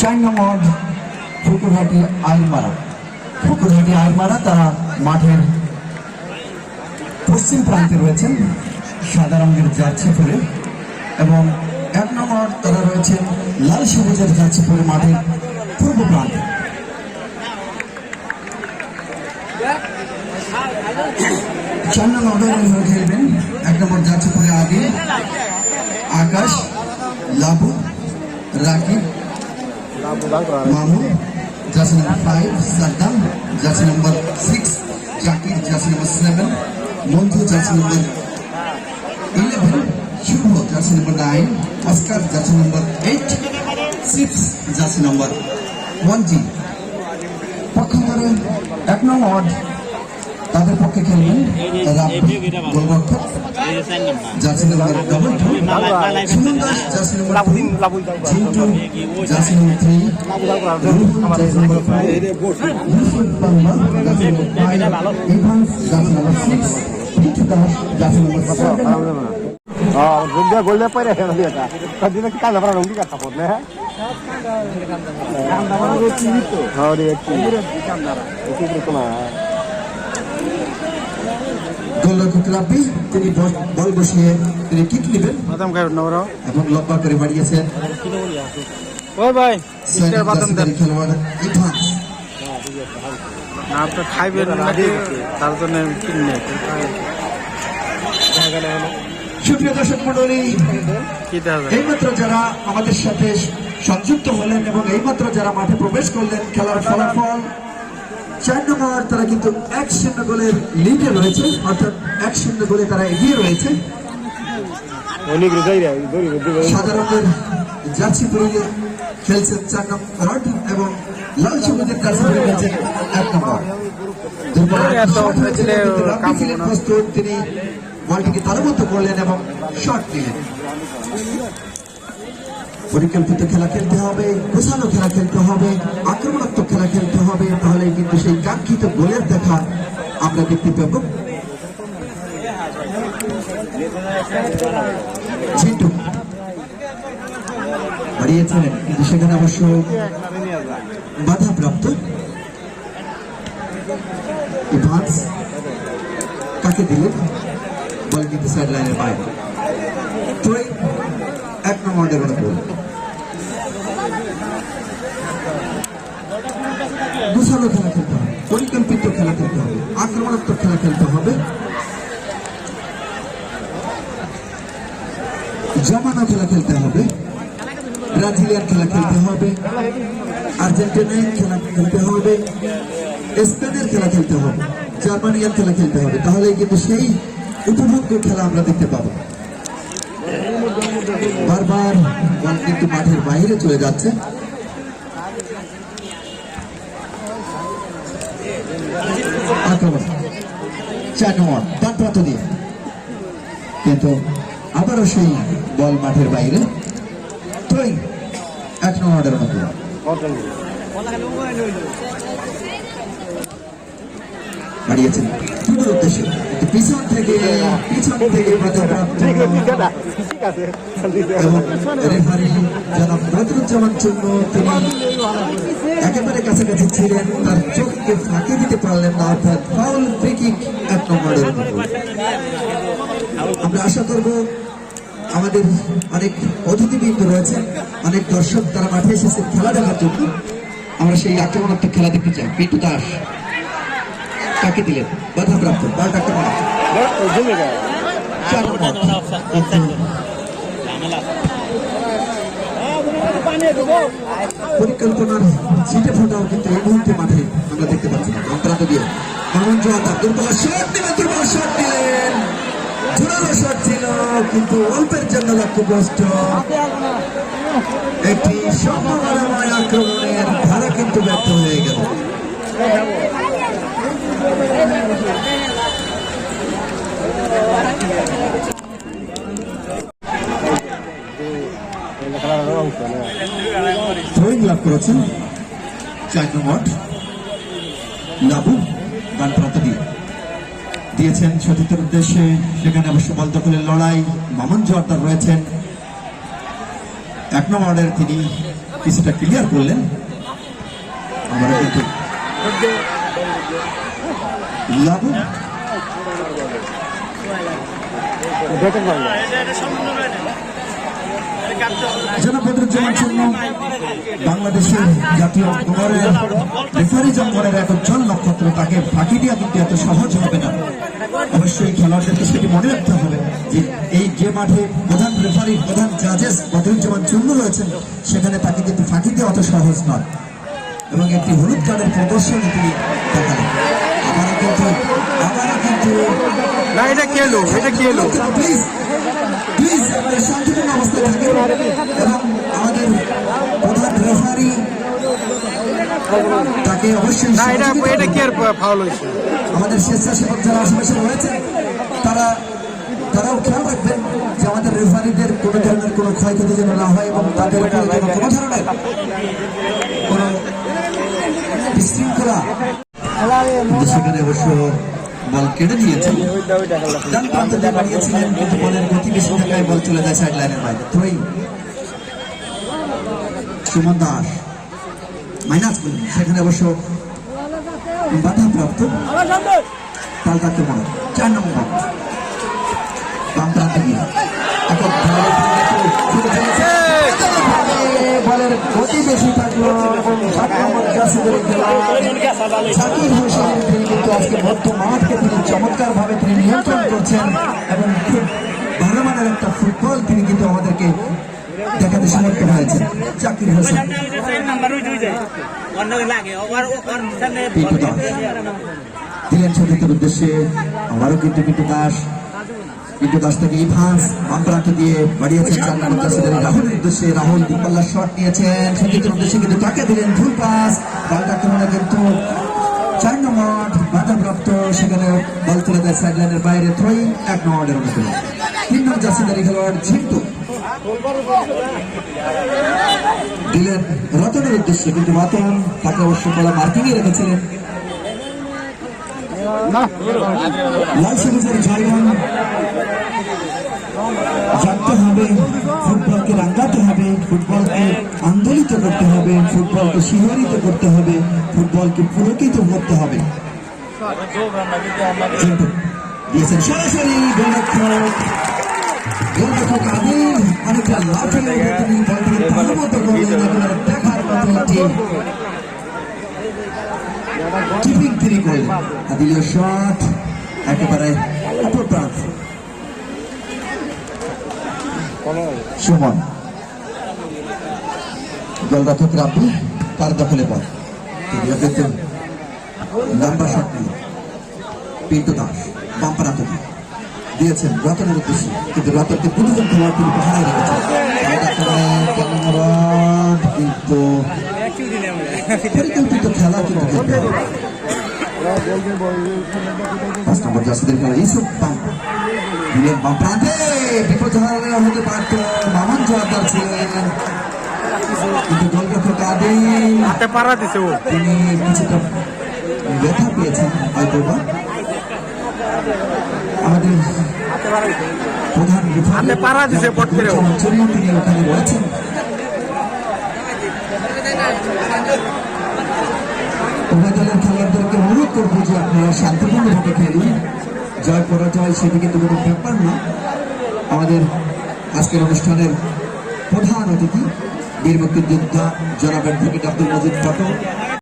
চার নম্বর ফুকুরহাটি, আইনমারা। ফুকুরহাটি, আইনমারা তারা মাঠের পশ্চিম প্রান্তে রয়েছেন, সাদা রঙের জার্সি পরে। এবং এক নম্বর তারা রয়েছেন লাল সবুজের জার্সি পরে মাঠের পূর্ব প্রান্তে। চার নম্বর অর্ডার খেলবেন এক নম্বর জার্সি পরে আগে, Akash, Labu, Rakib Mamun jersey number five Saddam jersey number six Zakir jersey number seven Manju jersey number eleven Shubho jersey number nine Oscar jersey number eight six jersey number one জি পক্ষান্তরে এক নং ward তাদের পক্ষে গোলরক্ষক jersey number double two Suman Das jersey number two Jhintu jersey number three jersey number five Yusuf Bangla jersey number five Evans jersey number six Pintu Das jersey number seven Oh, gulda gulda pa rin ano dia ka. Tadi nak kita গোলরক্ষক রাব্বি তিনি বল- বসিয়ে তিনি kick নেবেন. এবং লম্বা করে বাড়িয়েছেন। ওই ভাই খেলোয়াড় ইভান্স না খাইবেন নাকি তার জন্য কিনে সুপ্রিয় দর্শক মন্ডলী কি দেখা যায়? এইমাত্র যারা আমাদের সাথে সংযুক্ত হলেন এবং এইমাত্র যারা মাঠে প্রবেশ করলেন খেলার ফলাফল চার নম্বর তারা কিন্তু এক শূন্য গোলের লিডে রয়েছে অর্থাৎ এক শূন্য গোলে তারা এগিয়ে রয়েছে। অনেক রোজাই রে দড়ি দড়ি সাদা রঙের জার্সি পরিয়ে খেলছেন চার নম্বর ওয়ার্ড এবং লাল সবুজের জার্সি পরে খেলছেন এক নম্বর। তিনি বলটিকে তালবদ্ধ করলেন এবং শট দিলেন পরিকল্পিত খেলা খেলতে হবে, গোছানো খেলা খেলতে হবে, আক্রমণাত্মক খেলা খেলতে হবে, তাহলে কিন্তু সেই কাঙ্ক্ষিত গোলের দেখা আমরা দেখতে পাব। ঝিন্টু হারিয়েছিলেন কিন্তু সেখানে অবশ্য বাধাপ্রাপ্ত। ইভান্স, কাকে দিলেন? বল কিন্তু সাইড লাইনের বাইরে। এক নম্বর দেবেন গুছানো খেলা খেলতে হবে, পরিকল্পিত খেলা খেলতে হবে, আক্রমণাত্মক খেলা খেলতে হবে। জমানো খেলা খেলতে হবে, ব্রাজিলিয়ান খেলা খেলতে হবে আর্জেন্টিনাইন খেলা খেলতে হবে, স্পেনের খেলা খেলতে হবে জার্মানিয়ান খেলা খেলতে হবে। তাহলে কিন্তু সেই উপভোগ্য খেলা আমরা দেখতে পাবো। বারবার কিন্তু মাঠের বাইরে চলে যাচ্ছে। আক্রমণ চার নম্বর ডান প্রান্ত দিয়ে। কিন্তু আবারও সেই বল মাঠের বাইরে। তুই এক নম্বরের মতো হারিয়েছেন। পূর্বের উদ্দেশ্যে। পিছন থেকে পিছন থেকে তিনি একেবারে কাছাকাছি ছিলেন। তার চোখকে ফাঁকি দিতে পারলেন না, অর্থাৎ ফাউল ফ্রি এক আমরা আশা করব আমাদের অনেক অতিথিবৃন্দ রয়েছেন। অনেক দর্শক তারা মাঠে খেলা দেখার জন্য। আমরা সেই আক্রমণাত্মক খেলা দেখতে চাই। পিন্টু দাস। কাকে দিলেন। জমে যায় পরিকল্পনার ছিটে ফোটাও কিন্তু এই মুহূর্তে মাঠে আমরা দেখতে পাচ্ছি। না অন্তরান্ত দিয়ে মামুন জোয়াতা দুর্বল শট দিলেন, দুর্বল শট দিলেন। জোরালো শট ছিল, কিন্তু অল্পের জন্য লক্ষ্যগ্রস্ত একটি সম্ভাবনাময় আক্রমণের ধারা কিন্তু ব্যর্থ হয়ে গেল। থ্রোয়িং লাভ করেছেন চার নম্বর লাবু ডান প্রান্ত দিয়ে দিয়েছেন সতীর্থের উদ্দেশ্যে। সেখানে অবশ্য বল দখলের লড়াই মামুন জোয়ারদার রয়েছেন। এক নম্বরের তিনি কিছুটা ক্লিয়ার করলেন। আমরা কিন্তু জনাব বদরুজ্জামান চূর্ণ বাংলাদেশের জাতীয় রেফারি জঙ্গনের এক উজ্জ্বল নক্ষত্র তাকে ফাঁকি দেওয়া কিন্তু এত সহজ হবে না। অবশ্যই খেলোয়াড়দেরকে সেটি মনে রাখতে হবে যে এই যে মাঠে প্রধান রেফারি, প্রধান জাজেস বদরুজ্জামান চূর্ণ রয়েছেন, সেখানে তাকে কিন্তু ফাঁকি দেওয়া অত সহজ নয়। এবং একটি হলুদ কার্ডের প্রদর্শনী তিনি দেখালেন কিন্তু কিন্তু না এটা কে এলো এটা কে এলো প্লিজ প্লিজ আমাদের শান্তিপূর্ণ অবস্থায় থাকেন এবং আমাদের প্রধান রেফারি তাকে অবশ্যই না এটা এটা। কে ফাউল হয়েছে আমাদের স্বেচ্ছাসেবক যারা আশেপাশে রয়েছেন তারা তারাও খেয়াল রাখবেন যে আমাদের রেফারিদের কোনো ধরনের কোনো ক্ষয়ক্ষতি যেন না হয় এবং তাদের কোনো ধরনের কোনো বিশৃঙ্খলা সেখানে অবশ্য বল কেটে দিয়েছেন ডান প্রান্ত দিয়ে বাড়িয়েছিলেন কিন্তু বলের গতি বেশি থাকায় বল চলে যায় সাইড লাইনের বাইরে। থ্রোয়িং। সুমন দাস। মাইনাস সেখানে অবশ্য বাধাপ্রাপ্ত পাল্টাতে মনে। চার নম্বর বল। বাম প্রান্তে এখন বলের বেশি থাকল এবং সাত নম্বর তিনি কিন্তু আজকে মধ্য মাঠকে তিনি চমৎকার ভাবে তিনি নিয়ন্ত্রণ করছেন এবং খুব ভালো মানের একটা ফুটবল তিনি কিন্তু আমাদেরকে দেখাতে সমর্থ হয়েছেন জাকির হোসেন দিলেন সতীর্থের উদ্দেশ্যে আবারও কিন্তু পিন্টু দাস পিন্টু দাস থেকে ইভান্স প্রান্ত দিয়ে বাড়িয়েছেন চার নম্বর জাসিদের রাহুলের উদ্দেশ্যে রাহুল দুপাল্লার শট নিয়েছেন। সতীর্থের উদ্দেশ্যে কিন্তু তাকে দিলেন ভুল পাস বলটা আক্রমণে কিন্তু চার নম্বর বাধাপ্রাপ্ত। সেখানে বল তুলে দেয় সাইড লাইনের বাইরে থ্রোয়িং এক নম্বরের অনুকূলে তিন নম্বর জাসিদারি খেলোয়াড় ঝিন্টু। দিলেন রতনের উদ্দেশ্যে কিন্তু রতন, তাকে অবশ্য বলা মার্কিংয়ে রেখেছিলেন। ফুটবলকে হবে, ফুটবলকে আন্দোলিত করতে হবে, ফুটবলকে শিহরিত করতে হবে, ফুটবলকে পুলকিত করতে হবে। সরাসরি অনেকটা লাফিয়ে তিনি বলটিকে ভালো মতো করলেন দেখার মতো কিপিং তিনি করলেন আদিলের শট একেবারে অপর প্রান্ত সুমন গোলরক্ষক রাব্বি তার দখলে বল তিনিও কিন্তু লম্বা শট নিয়ে। পিন্টু দাস দিয়েছেন রতনের উদ্দেশ্যে। কিন্তু রতনকে দুজন খেলোয়াড় তিনি পাহাড়ে রেখেছেন। কিন্তু পরিকল্পিত খেলা কিন্তু খেলতে হবে পাঁচ নম্বর জাসিদের খেলা ইউসুফ বাম দিলেন বাম প্রান্তে বিপদ হারালে হতে পারত মামন জোয়ারদার ছিলেন কিন্তু গোলরক্ষক আদিল হাতে পাড়া দিছে ও তিনি কিছুটা ব্যথা পেয়েছেন হয়তো বা আমাদের প্রধান হাতে পাড়া দিছে পট করে ও। জন্য তিনি ওখানে রয়েছেন উভয় দলের খেলোয়াড়দেরকে অনুরোধ করব যে আপনারা শান্তিপূর্ণভাবে খেলুন। জয় পরাজয় সেটি কিন্তু কোনো ব্যাপার না। আমাদের আজকের অনুষ্ঠানের প্রধান অতিথি বীর মুক্তিযোদ্ধা জনাব অ্যাডভোকেট আব্দুল মজিদ ফটো